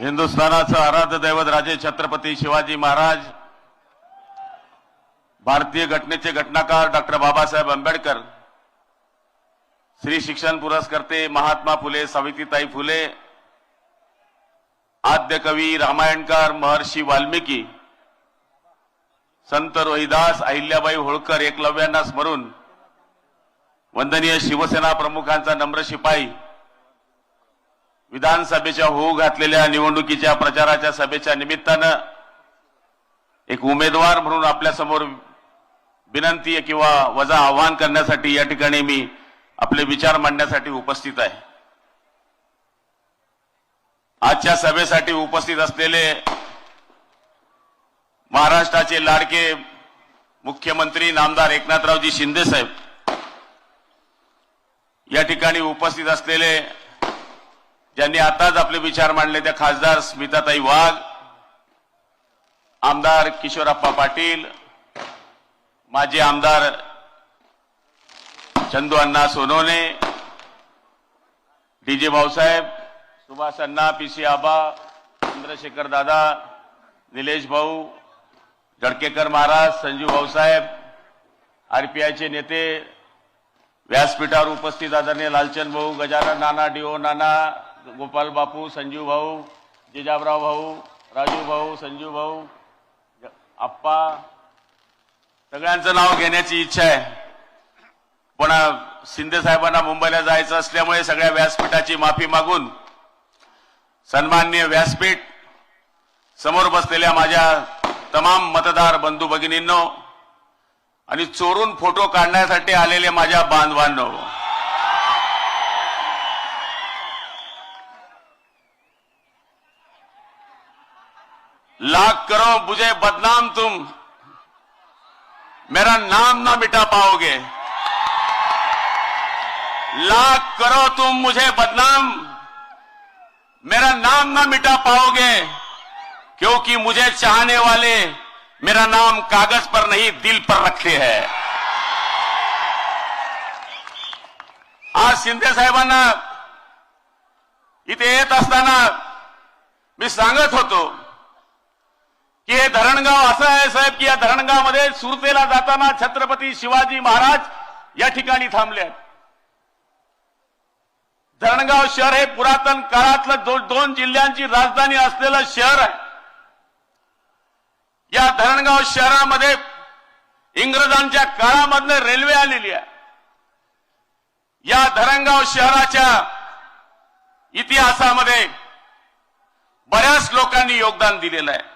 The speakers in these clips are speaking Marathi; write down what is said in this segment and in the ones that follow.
हिंदुस्थानाचं आराध्य दैवत राजे छत्रपती शिवाजी महाराज भारतीय घटनेचे घटनाकार डॉक्टर बाबासाहेब आंबेडकर श्री शिक्षण पुरस्कर्ते महात्मा फुले सावित्रीताई फुले आद्य कवी रामायणकार महर्षी वाल्मिकी संत रोहिदास अहिल्याबाई होळकर एकलव्यांना स्मरून वंदनीय शिवसेना प्रमुखांचा नम्र शिपाई विधानसभेच्या होऊ घातलेल्या निवडणुकीच्या प्रचाराच्या सभेच्या निमित्तानं एक उमेदवार म्हणून आपल्यासमोर विनंती किंवा वजा आवाहन करण्यासाठी या ठिकाणी मी आपले विचार मांडण्यासाठी उपस्थित आहे. आजच्या सभेसाठी उपस्थित असलेले महाराष्ट्राचे लाडके मुख्यमंत्री नामदार एकनाथरावजी शिंदे साहेब या ठिकाणी उपस्थित असलेले ज्यांनी आताच आपले विचार मांडले त्या खासदार स्मिताताई वाघ आमदार किशोरप्पा पाटील माजी आमदार Chandu Anna Sonawane D J Bhausaheb Subhash Anna P C Aba Chandrashekhar Dada Nilesh Bhau जडकेकर Maharaj Sanjeev Bhausaheb आरपीआयचे नेते व्यासपीठावर उपस्थित आदरणीय लालचंद भाऊ गजानन नाना डिओ नाना गोपाल बापू संजू भाऊ जिजाबराव भाऊ राजू भाऊ संजू भाऊ आप्पा सगळ्यांचं नाव घेण्याची इच्छा आहे. पण शिंदे साहेबांना मुंबईला जायचं असल्यामुळे सगळ्या व्यासपीठाची माफी मागून सन्माननीय व्यासपीठ समोर बसलेल्या माझ्या तमाम मतदार बंधू भगिनींनो आणि चोरून फोटो काढण्यासाठी आलेले माझ्या बांधवांनो लाख करो मुझे बदनाम तुम। मेरा नाम ना मिटा पाओगे। लाख करो तुम मुझे बदनाम। मेरा नाम ना मिटा पाओगे, क्योंकि मुझे चाहने वाले मेरा नाम कागज़ पर नहीं, दिल पर रखते हैं। आज शिंदे साहेबांना असताना मी सांगत होतो की हे धरणगाव असं आहे साहेब की या धरणगावमध्ये सुरतेला जाताना छत्रपती शिवाजी महाराज या ठिकाणी थांबले आहेत. धरणगाव शहर हे पुरातन काळातलं दो, दोन जिल्ह्यांची राजधानी असलेलं शहर आहे. या धरणगाव शहरामध्ये इंग्रजांच्या काळामधनं रेल्वे आलेली आहे. या धरणगाव शहराच्या इतिहासामध्ये बऱ्याच लोकांनी योगदान दिलेलं आहे.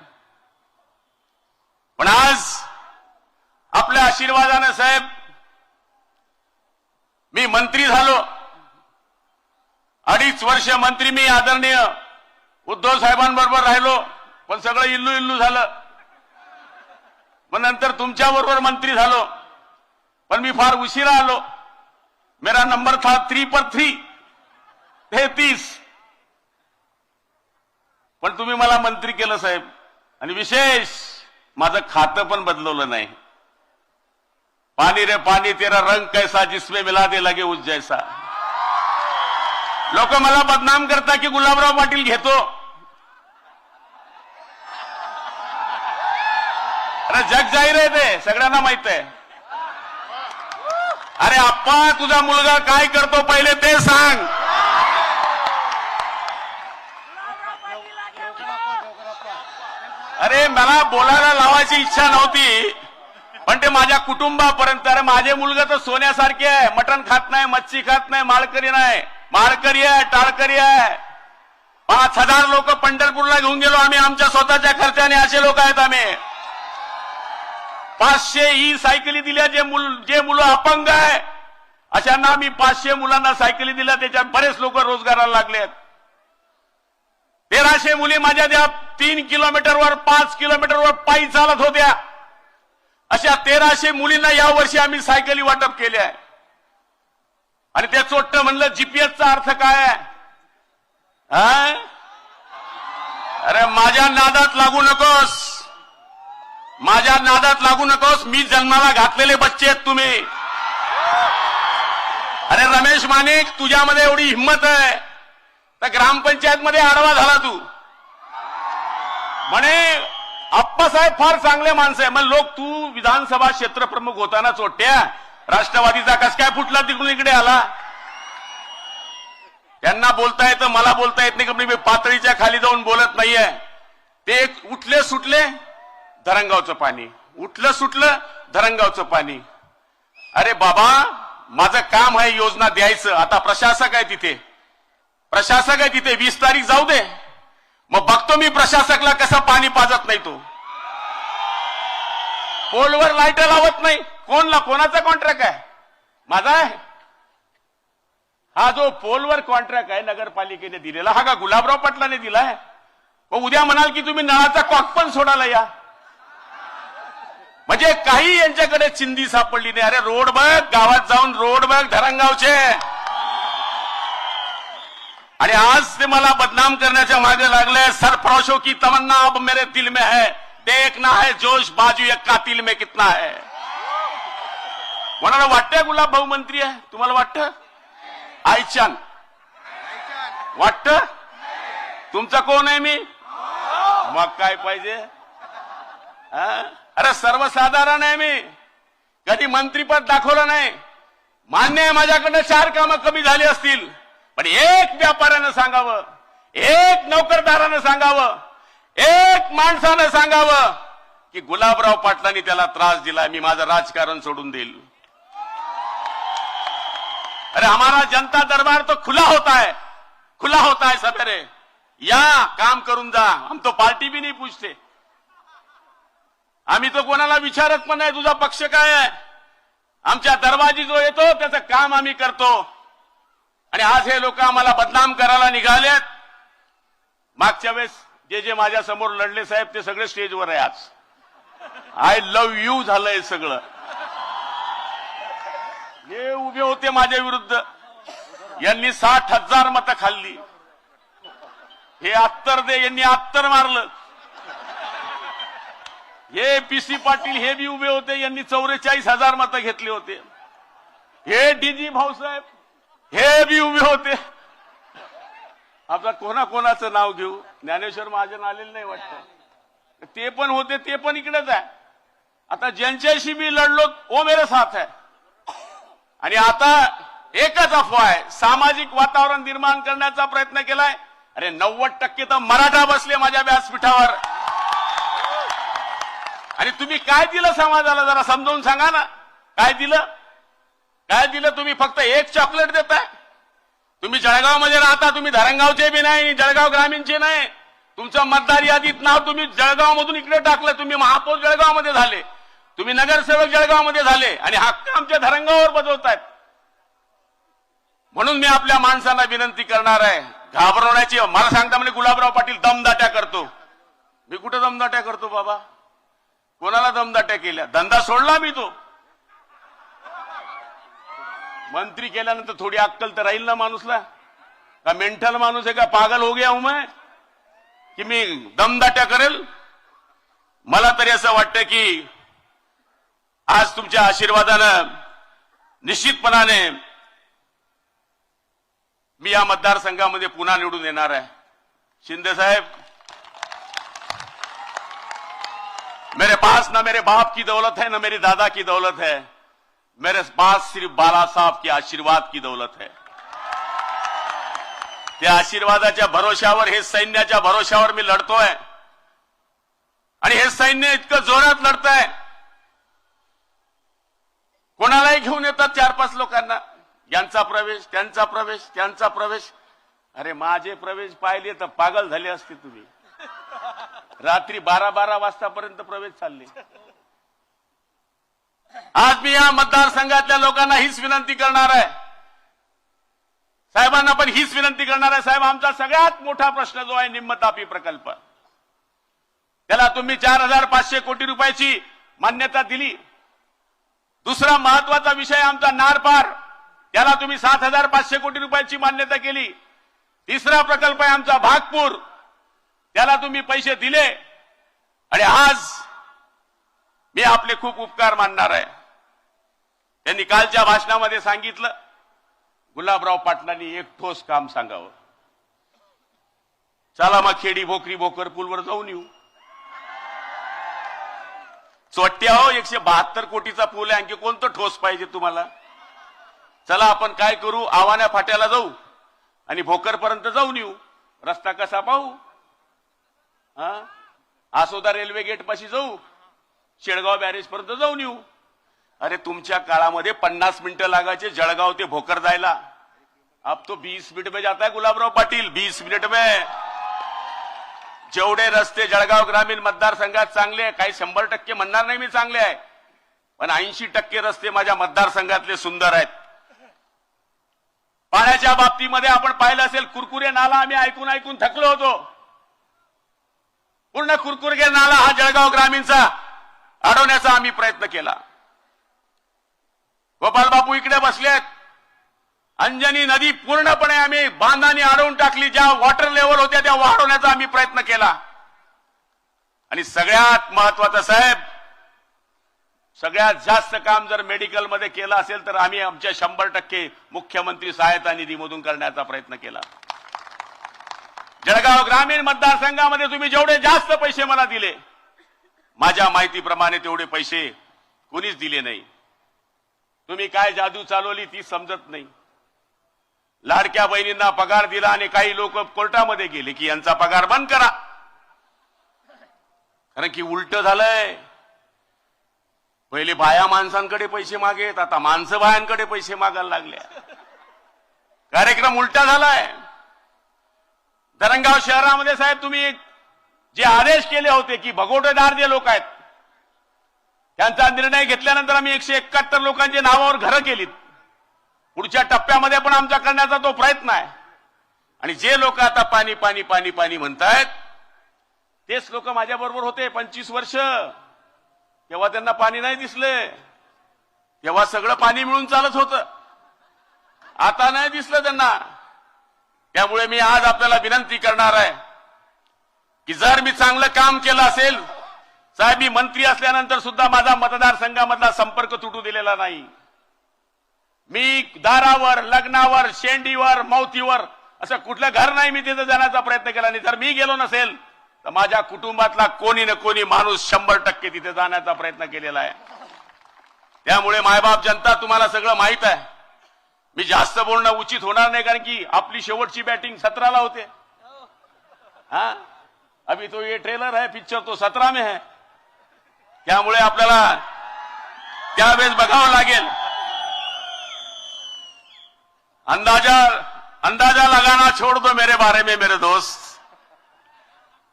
पण आज आपल्या आशीर्वादानं साहेब मी मंत्री झालो. अडीच वर्ष मंत्री मी आदरणीय उद्धव साहेबांबरोबर राहिलो पण सगळं इल्लू इल्लू झालं. मग नंतर तुमच्या बरोबर मंत्री झालो पण मी फार उशिरा आलो. मेरा नंबर था थ्री पर थ्री तेहतीस. पण तुम्ही मला मंत्री केलं साहेब आणि विशेष माझं खातं पण बदलवलं नाही. पाणी रे पाणी तेरा रंग कैसा जिसमें मिला दे लगे उस जैसा. लोक मला बदनाम करता की गुलाबराव पाटील घेतो. अरे जग जाहीर आहे ते सगळ्यांना माहीत आहे. अरे आप्पा तुझा मुलगा काय करतो पहिले ते सांग. अरे मला बोलायला लावायची इच्छा नव्हती. पण ते माझ्या कुटुंबापर्यंत अरे माझे मुलगा तर सोन्यासारखे आहे. मटण खात नाही मच्छी खात नाही माळकरी नाही. माळकरी आहे टाळकरी आहे. पाच हजार लोक पंढरपूरला घेऊन गेलो आम्ही. आमच्या स्वतःच्या खर्चाने असे लोक आहेत आम्ही. पाचशे ई सायकली दिल्या जे मुल जे मुलं अपंग आहे. अशांना आम्ही पाचशे मुलांना सायकली दिल्या. त्याच्यात बरेच लोक रोजगाराला लागलेत. तेराशे मुली माझ्या त्या तीन किलोमीटरवर पाच किलोमीटरवर पायी चालत होत्या. अशा तेराशे मुलींना यावर्षी आम्ही सायकली वाटप केल्या आहे. आणि ते चोट्ट म्हणलं जीपीएसचा अर्थ काय आहे? अरे माझ्या नादात लागू नकोस. माझ्या नादात लागू नकोस. मी जन्माला घातलेले बच्चे आहेत तुम्ही. अरे रमेश मानिक तुझ्यामध्ये एवढी हिंमत आहे. तर ग्रामपंचायत मध्ये आडवा झाला तू. म्हणे आप्पासाहेब फार चांगले माणसं आहे. मग लोक तू विधानसभा क्षेत्र प्रमुख होताना चोट्या. राष्ट्रवादीचा कस काय फुटला तिकडून इकडे आला? त्यांना बोलता येतं मला बोलता येत नाही का मी पातळीच्या खाली जाऊन बोलत नाहीये. ते उठले सुटले धरंगावचं पाणी. उठलं सुटलं धरंगावचं पाणी. अरे बाबा माझं काम आहे योजना द्यायचं. आता प्रशासक आहे तिथे. प्रशासक आहे तिथे. वीस तारीख जाऊ दे. मग बघतो मी प्रशासकला कसं पाणी पाजत नाही तो. पोलवर लाइट लावत नाही. कोणला कोणाचा कॉन्ट्रॅक्ट आहे? माझा आहे. हा जो पोलवर कॉन्ट्रॅक्ट आहे नगरपालिकेने दिलेला हा का गुलाबराव पाटलाने दिलाय? मग उद्या म्हणाल की तुम्ही नळाचा कॉक पण सोडायला या. म्हणजे काही यांच्याकडे चिंदी सापडली नाही. अरे रोड बघ गावात जाऊन रोड बघ धरणगावचे आणि आज ते मला बदनाम करण्याच्या मागे लागले सरफरोशों की तमन्ना अब मेरे दिल में है। देखना है जोश बाजू एक कातील में कितना है। कोणाला वाटतंय गुलाब भाऊ मंत्री आहे तुम्हाला वाटतं आईचान। वाटत तुमचा कोण आहे मी? मग काय पाहिजे? हा? अरे सर्वसाधारण आहे मी। कधी मंत्रीपद दाखवलं नाही। मान्य आहे माझ्याकडनं चार कामं कमी झाली असतील। पण एक व्यापाऱ्यानं सांगावं एक नोकरदारानं सांगावं एक माणसानं सांगावं की गुलाबराव पाटलांनी त्याला त्रास दिला मी माझं राजकारण सोडून देईल. अरे हमारा जनता दरबार तो खुला होता है खुला होता है सवेरे या काम करून जा. हम तो पार्टी भी नहीं पूछते आम्ही तो कोणाला विचारत पण नाही तुझा पक्ष काय आहे? आमच्या दरवाजी जो येतो त्याचं काम आम्ही करतो. आणि आज हे लोक आम्हाला बदनाम करायला निघालेत. मागच्या वेळेस जे जे माझ्यासमोर लढले साहेब ते सगळे स्टेजवर आहे आज. आय लव्ह यू झालंय सगळं. हे उभे होते माझ्या विरुद्ध. यांनी साठ हजार मतं खाल्ली. हे अत्तर दे यांनी अत्तर मारलं. हे पीसी पाटील हे बी उभे होते यांनी चौवेचाळीस हजार मतं घेतले होते. हे डीजी भाऊसाहेब हे बी उभे होते. आपला कोणा कोणाचं नाव घेऊ? ज्ञानेश्वर महाजन आलेले नाही वाटतं. ते पण होते ते पण इकडेच आहे. आता ज्यांच्याशी मी लढलो ओ मेरे साथ आहे. आणि आता एकच अफवा आहे. सामाजिक वातावरण निर्माण करण्याचा प्रयत्न केलाय. अरे नव्वद टक्के तर मराठा बसले माझ्या व्यासपीठावर. आणि तुम्ही काय दिलं समाजाला? जरा समजावून सांगा ना. काय दिलं? काय दिलं तुम्ही फक्त एक चॉकलेट देताय. तुम्ही जळगावमध्ये राहता तुम्ही धरणगावचे बी नाही जळगाव ग्रामीणचे नाही. तुमचं मतदार यादीत नाव तुम्ही जळगाव मधून इकडे टाकलं तुम्ही महापौर जळगावमध्ये झाले. तुम्ही नगरसेवक जळगावमध्ये झाले आणि हक्क आमच्या धरणगावावर बजवतायत. म्हणून मी आपल्या माणसांना विनंती करणार आहे. घाबरवण्याची मला सांगता म्हणजे गुलाबराव पाटील दमदाट्या करतो. मी कुठं दमदाट्या करतो बाबा? कोणाला दमदाट्या केल्या? धंदा सोडला मी तो. मंत्री केल्यानंतर थोडी अक्कल तर राहील ना माणूसला? का मेंटल माणूस आहे का? पागल हो गया हूं मैं? की मी दमदाट्या करेल? मला तरी असं वाटतं की आज तुमच्या आशीर्वादानं निश्चितपणाने मी या मतदारसंघामध्ये पुन्हा निवडून येणार आहे. शिंदे साहेब मेरे पास ना मेरे बाप की दौलत है ना मेरी दादा की दौलत है. मेरे पास सिर्फ बाला साहब के आशीर्वाद की दौलत है। त्या आशीर्वादाच्या भरोशावर हे सैन्याच्या भरोशावर मी लढतोय आणि हे सैन्य इतकं जोरात लढत आहे. कोणालाही घेऊन येतात चार पाच लोकांना. यांचा प्रवेश त्यांचा प्रवेश त्यांचा प्रवेश. अरे माझे प्रवेश पाहिले तर पागल झाले असते तुम्ही. रात्री बारा बारा वाजतापर्यंत प्रवेश चालले. आज मी या मतदारसंघातल्या लोकांना हीच विनंती करणार आहे. साहेबांना पण हीच विनंती करणार आहे. साहेब आमचा सगळ्यात मोठा प्रश्न जो आहे निम्मतापी प्रकल्प. त्याला तुम्ही चार हजार पाचशे कोटी रुपयाची मान्यता दिली. दुसरा महत्त्वाचा विषय आमचा नारपार. त्याला तुम्ही सात हजार पाचशे कोटी रुपयाची मान्यता केली. तिसरा प्रकल्प आहे आमचा भागपूर. त्याला तुम्ही पैसे दिले. आणि आज मी आपले खूप उपकार मानणार आहे. त्यांनी कालच्या भाषणामध्ये सांगितलं गुलाबराव पाटलांनी एक ठोस काम सांगावं. चला मग खेडी भोकरी भोकर पूलवर जाऊन येऊ. चोट्या हो एकशे बहात्तर कोटीचा पूल आहे आणखी कोणतं ठोस पाहिजे तुम्हाला? चला आपण काय करू? आव्हाना फाट्याला जाऊ आणि भोकरपर्यंत जाऊन येऊ. रस्ता कसा पाहू? हा? आसोदा रेल्वे गेट पाशी जाऊ. शेळगाव बॅरेज पर्यंत जाऊन येऊ. अरे तुमच्या काळामध्ये पन्नास मिनिटं लागायचे जळगाव ते भोकर जायला. अब तो बीस मिनिट में जाता है गुलाबराव पाटील बीस मिनिट में. जेवढे रस्ते जळगाव ग्रामीण मतदारसंघात चांगले काही शंभर टक्के म्हणणार नाही मी चांगले आहे. पण ऐंशी टक्के रस्ते माझ्या मतदारसंघातले सुंदर आहेत. पाण्याच्या बाबतीमध्ये आपण पाहिलं असेल कुरकुरे नाला आम्ही ऐकून ऐकून थकलो होतो. पूर्ण कुरकुरे नाला हा जळगाव ग्रामीणचा. अडवण्याचा आम्ही प्रयत्न केला. गोपाल बापू इकडे बसलेत. अंजनी नदी पूर्णपणे आम्ही बांधाने अडवून टाकली. ज्या वॉटर लेवल होत्या त्या वाढवण्याचा आम्ही प्रयत्न केला. आणि सगळ्यात महत्वाचं साहेब सगळ्यात जास्त काम जर मेडिकलमध्ये केलं असेल तर आम्ही आमच्या शंभर टक्के मुख्यमंत्री सहायता निधीमधून करण्याचा प्रयत्न केला. जळगाव ग्रामीण मतदारसंघामध्ये तुम्ही जेवढे जास्त पैसे मला दिले माझ्या माहितीप्रमाणे तेवढे पैसे कोणीच दिले नाही. तुम्ही काय जादू चालवली ती समजत नाही. लाडक्या बहिणींना पगार दिला आणि काही लोक कोर्टामध्ये गेले की यांचा पगार बंद करा. कारण की उलट झालंय. पहिले बाया माणसांकडे पैसे मागेत आता माणसं बायांकडे पैसे मागायला लागले कार्यक्रम उलटा झालाय. धरणगाव शहरामध्ये साहेब तुम्ही जे आदेश केले होते की भगोटेदार जे लोक आहेत त्यांचा निर्णय घेतल्यानंतर आम्ही एकशे एकाहत्तर लोकांची नावावर घरं केलीत. पुढच्या टप्प्यामध्ये पण आमचा करण्याचा तो प्रयत्न आहे. आणि जे लोक आता पाणी पाणी पाणी पाणी म्हणतायत तेच लोक माझ्याबरोबर होते पंचवीस वर्ष. तेव्हा त्यांना पाणी नाही दिसले. तेव्हा सगळं पाणी मिळून चालत होतं. आता नाही दिसलं त्यांना. त्यामुळे मी आज आपल्याला विनंती करणार आहे की जर मी चांगलं काम केलं असेल साहेब मी मंत्री असल्यानंतर सुद्धा माझा मतदारसंघामधला संपर्क तुटू दिलेला नाही. मी दारावर लग्नावर शेंडीवर मौतीवर असं कुठलं घर नाही मी तिथं जाण्याचा प्रयत्न केला. नाही जर मी गेलो नसेल तर माझ्या कुटुंबातला कोणी ना कोणी माणूस शंभर टक्के तिथे जाण्याचा प्रयत्न केलेला आहे. त्यामुळे मायबाप जनता तुम्हाला सगळं माहीत आहे. मी जास्त बोलणं उचित होणार नाही कारण की आपली शेवटची बॅटिंग सतराला होते. हा? अभी तो ये ट्रेलर है पिक्चर तो सतरा में है। त्यामुळे आपल्याला त्यावेळेस बघावं लागेल? अंदाज़ा अंदाज़ा लगाना छोड़ दो मेरे बारे में, मेरे दोस्त।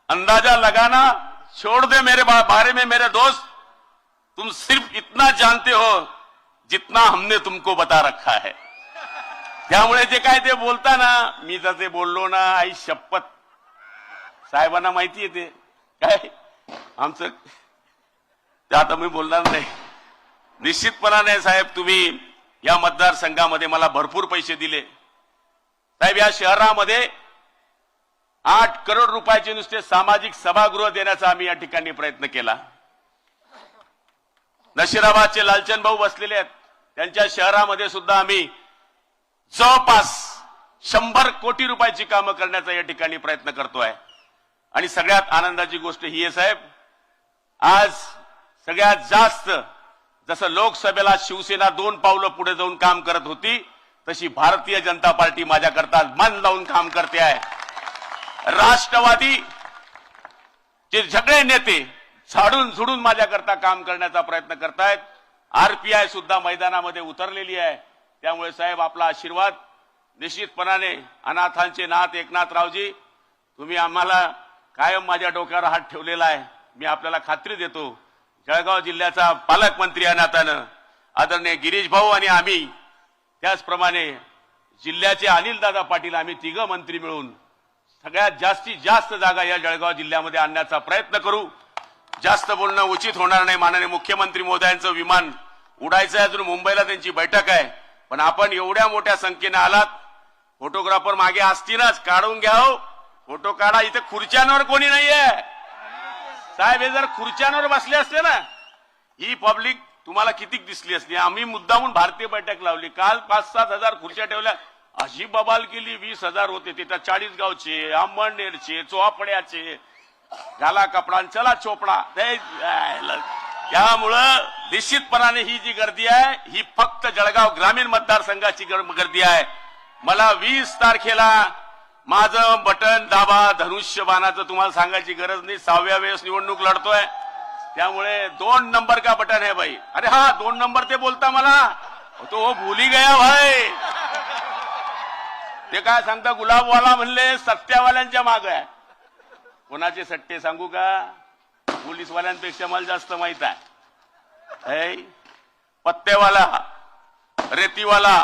अंदाज़ा लगाना छोड़ दे मेरे बारे में, मेरे दोस्त। तुम सिर्फ़ इतना जानते हो जितना हमने तुमको बता रखा है। क्या त्यामुळे जे ते बोलता ना मी जर ते बोललो ना, आई शपथ। साहेबांना माहिती येते काय? आमचं ते आता मी बोलणार नाही. निश्चितपणाने साहेब तुम्ही या मतदारसंघामध्ये मला भरपूर पैसे दिले. साहेब या शहरामध्ये आठ करोड रुपयाचे नुसते सामाजिक सभागृह देण्याचा आम्ही या ठिकाणी प्रयत्न केला. नशिराबादचे लालचंद भाऊ बसलेले आहेत. त्यांच्या शहरामध्ये सुद्धा आम्ही जवळपास शंभर कोटी रुपयाची कामं करण्याचा या ठिकाणी प्रयत्न करतोय. आणि सगळ्यात आनंदाची गोष्ट ही आहे साहेब आज सगळ्यात जास्त जसं लोकसभेला शिवसेना दोन पावलं पुढे जाऊन काम करत होती तशी भारतीय जनता पार्टी माझ्याकरता मन लावून काम करते आहे. राष्ट्रवादी जे सगळे नेते झाडून झुडून माझ्याकरता काम करण्याचा प्रयत्न करतायत आरपीआय सुद्धा मैदानामध्ये उतरलेली आहे. त्यामुळे साहेब आपला आशीर्वाद निश्चितपणाने अनाथांचे नाथ एकनाथरावजी तुम्ही आम्हाला कायम माझ्या डोक्यावर हात ठेवलेला आहे. मी आपल्याला खात्री देतो. जळगाव जिल्ह्याचा पालकमंत्री या नात्यानं आदरणीय गिरीश भाऊ आणि आम्ही त्याचप्रमाणे जिल्ह्याचे अनिलदादा पाटील आम्ही तिघं मंत्री मिळून सगळ्यात जास्तीत जास्त जागा या जळगाव जिल्ह्यामध्ये आणण्याचा प्रयत्न करू. जास्त बोलणं उचित होणार नाही. माननीय मुख्यमंत्री मोदयांचं विमान उडायचं अजून मुंबईला त्यांची बैठक आहे. पण आपण एवढ्या मोठ्या संख्येने आलात. फोटोग्राफर मागे असतीलच. काढून घ्या हो. फोटो काढा इथे खुर्च्यांवर कोणी नाहीये. साहेब हे जर खुर्च्यांवर बसले असते ना ही पब्लिक तुम्हाला किती दिसली असती? आम्ही मुद्दामून भारतीय बैठक लावली. काल पाच सात हजार खुर्च्या ठेवल्या. अशी बबाल केली वीस हजार होते. तिथं चाळीस गावचे अंबळनेरचे चोहापड्याचे घाला कपडा चला चोपडा. त्यामुळं निश्चितपणाने ही जी गर्दी आहे ही फक्त जळगाव ग्रामीण मतदारसंघाची गर्दी आहे. मला वीस तारखेला माझं बटन दाबा धनुष्यबाणाचं तुम्हाला सांगायची गरज नाही. सहाव्या वेळेस निवडणूक लढतोय. त्यामुळे दोन नंबर का बटन आहे भाई अरे हा दोन नंबर ते बोलता मला? तो वो भूली गया भाई. ते काय सांगता गुलाबवाला म्हणले सत्यावाल्यांच्या माग आहे. कोणाचे सट्टे सांगू का? पोलीसवाल्यांपेक्षा मला जास्त माहीत आहे. पत्तेवाला रेतीवाला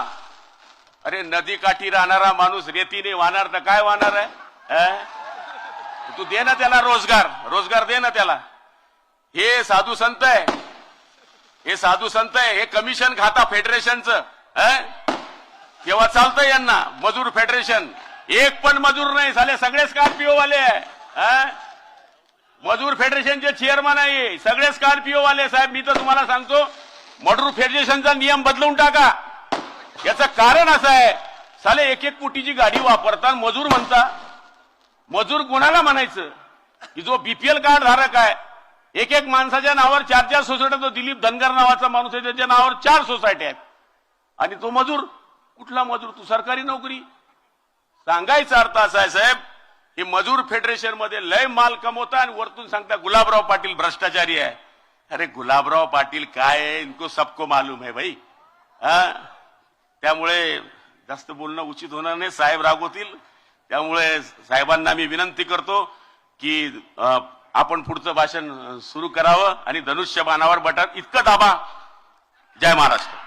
अरे नदी काठी राहणारा माणूस रेतीने वाहणार तर काय वाहणार आहे? तू दे ना त्याला रोजगार. रोजगार दे ना त्याला. हे साधू संत आहे. हे साधू संत आहे. हे कमिशन खाता फेडरेशनचं. तेव्हा चालतंय यांना? मजूर फेडरेशन. एक पण मजूर नाही. झाले सगळे स्कॉर्पिओ वाले आहे मजूर फेडरेशनचे चेअरमन आहे. सगळे स्कॉर्पिओ वाले साहेब मी तर तुम्हाला सांगतो मजूर फेडरेशनचा नियम बदलून टाका. याचं कारण असं आहे. साले एक एक कोटीची गाडी वापरतात मजूर म्हणता मजूर कोणाला म्हणायचं? की जो बीपीएल कार्ड धारक आहे एक एक माणसाच्या नावावर चार चार सोसायट्या तो दिलीप धनगर नावाचा माणूस आहे त्याच्या नावावर चार सोसायटी आहेत. आणि तो मजूर कुठला मजूर? तू सरकारी नोकरी. सांगायचा अर्थ असा आहे साहेब हे मजूर फेडरेशनमध्ये लय माल कमवता आणि वरतून सांगता गुलाबराव पाटील भ्रष्टाचारी आहे. अरे गुलाबराव पाटील काय इनको सबको मालूम है भाई. हा? त्यामुळे जास्त बोलणं उचित होणार नाही. साहेब रागवतील. त्यामुळे साहेबांना मी विनंती करतो की आपण पुढचं भाषण सुरू करावं आणि धनुष्य बाणावर बटन इतकं दाबा. जय महाराष्ट्र.